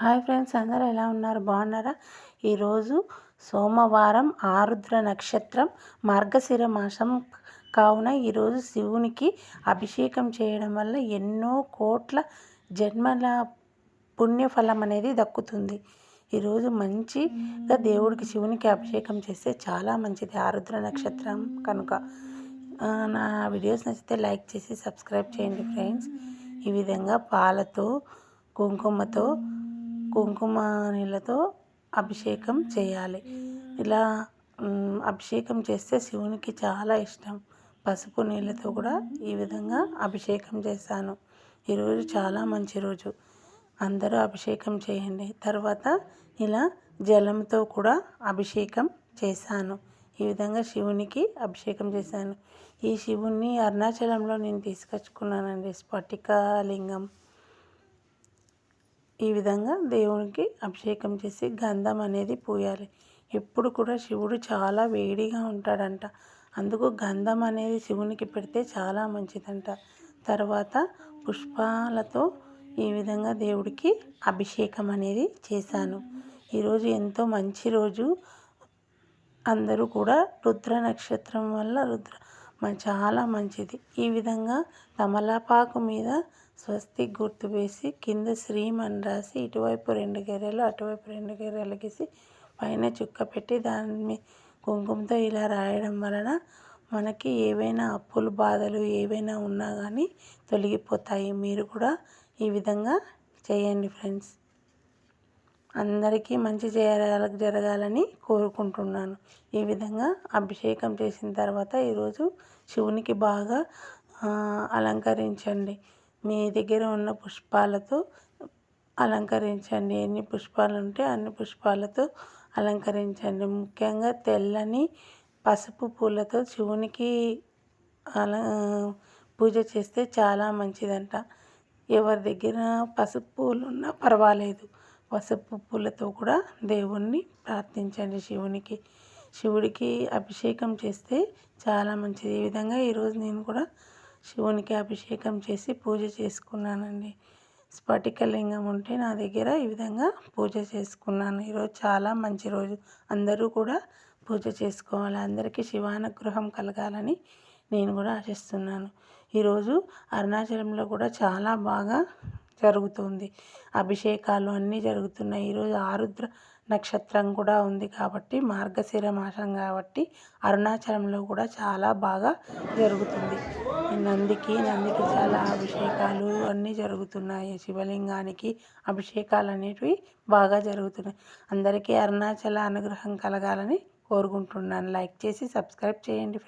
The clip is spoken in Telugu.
హాయ్ ఫ్రెండ్స్ అందరూ ఎలా ఉన్నారు? బాగున్నారా? ఈరోజు సోమవారం ఆరుద్ర నక్షత్రం మార్గశిర మాసం కావున ఈరోజు శివునికి అభిషేకం చేయడం వల్ల ఎన్నో కోట్ల జన్మల పుణ్యఫలం అనేది దక్కుతుంది. ఈరోజు మంచిగా దేవుడికి శివునికి అభిషేకం చేస్తే చాలా మంచిది ఆరుద్ర నక్షత్రం కనుక. నా వీడియోస్ నచ్చితే లైక్ చేసి సబ్స్క్రైబ్ చేయండి ఫ్రెండ్స్. ఈ విధంగా పాలతో కుంకుమతో కుంకుమ నీళ్ళతో అభిషేకం చేయాలి. ఇలా అభిషేకం చేస్తే శివునికి చాలా ఇష్టం. పసుపు నీళ్ళతో కూడా ఈ విధంగా అభిషేకం చేశాను. ఈరోజు చాలా మంచి రోజు. అందరూ అభిషేకం చేయండి. తర్వాత ఇలా జలంతో కూడా అభిషేకం చేశాను. ఈ విధంగా శివునికి అభిషేకం చేశాను. ఈ శివుణ్ణి అరుణాచలంలో నేను తీసుకొచ్చుకున్నానండి. స్ఫటిక లింగం ఈ విధంగా దేవునికి అభిషేకం చేసి గంధం అనేది పూయాలి. ఎప్పుడు కూడా శివుడు చాలా వేడిగా ఉంటాడంట. అందుకు గంధం అనేది శివునికి పెడితే చాలా మంచిదంట. తర్వాత పుష్పాలతో ఈ విధంగా దేవుడికి అభిషేకం అనేది చేశాను. ఈరోజు ఎంతో మంచి రోజు. అందరూ కూడా రుద్ర నక్షత్రం వల్ల రుద్ర చాలా మంచిది. ఈ విధంగా తమలపాకు మీద స్వస్తి గుర్తు వేసి కింద శ్రీమని రాసి ఇటువైపు రెండు గెర్రెలు అటువైపు రెండు గెర్రెలు గీసి పైన చుక్క పెట్టి దాన్ని కుంకుమతో ఇలా రాయడం వలన మనకి ఏవైనా అప్పులు బాధలు ఏవైనా ఉన్నా కానీ తొలగిపోతాయి. మీరు కూడా ఈ విధంగా చేయండి ఫ్రెండ్స్. అందరికీ మంచి చేయాల జరగాలని కోరుకుంటున్నాను. ఈ విధంగా అభిషేకం చేసిన తర్వాత ఈరోజు శివునికి బాగా అలంకరించండి. మీ దగ్గర ఉన్న పుష్పాలతో అలంకరించండి. ఎన్ని పుష్పాలు ఉంటే అన్ని పుష్పాలతో అలంకరించండి. ముఖ్యంగా తెల్లని పసుపు పూలతో శివునికి అలా పూజ చేస్తే చాలా మంచిదంట. ఎవరి దగ్గర పసుపు పూలు ఉన్నా పర్వాలేదు. పసుపు పూలతో కూడా దేవుణ్ణి ప్రార్థించండి శివునికి. శివుడికి అభిషేకం చేస్తే చాలా మంచిది. ఈ విధంగా ఈరోజు నేను కూడా శివునికి అభిషేకం చేసి పూజ చేసుకున్నానండి. స్ఫటికలింగం ఉంటే నా దగ్గర ఈ విధంగా పూజ చేసుకున్నాను. ఈరోజు చాలా మంచి రోజు. అందరూ కూడా పూజ చేసుకోవాలి. అందరికీ శివానుగ్రహం కలగాలని నేను కూడా ఆశిస్తున్నాను. ఈరోజు అరుణాచలంలో కూడా చాలా బాగా జరుగుతుంది. అభిషేకాలు అన్నీ జరుగుతున్నాయి. ఈరోజు ఆరుద్ర నక్షత్రం కూడా ఉంది కాబట్టి మార్గశిర మాసం కాబట్టి అరుణాచలంలో కూడా చాలా బాగా జరుగుతుంది. నందికి నందికి చాలా అభిషేకాలు అన్నీ జరుగుతున్నాయి. శివలింగానికి అభిషేకాలు అనేటివి బాగా జరుగుతున్నాయి. అందరికీ అరుణాచల అనుగ్రహం కలగాలని కోరుకుంటున్నాను. లైక్ చేసి సబ్స్క్రైబ్ చేయండి